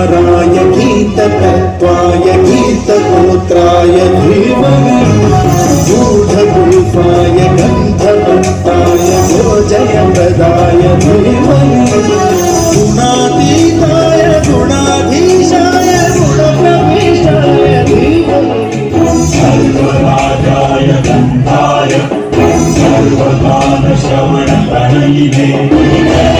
गीतसाराय गीततत्त्वाय गीतगोत्राय धीमहि गूढगुल्फाय गन्धवत्ताय गोजयप्रदाय धीमहि गुणातीताय गुणाधीशाय गुणप्रविष्टाय धीमहि सर्वराजाय गन्धाय सर्वगानश्रवणप्रणयिने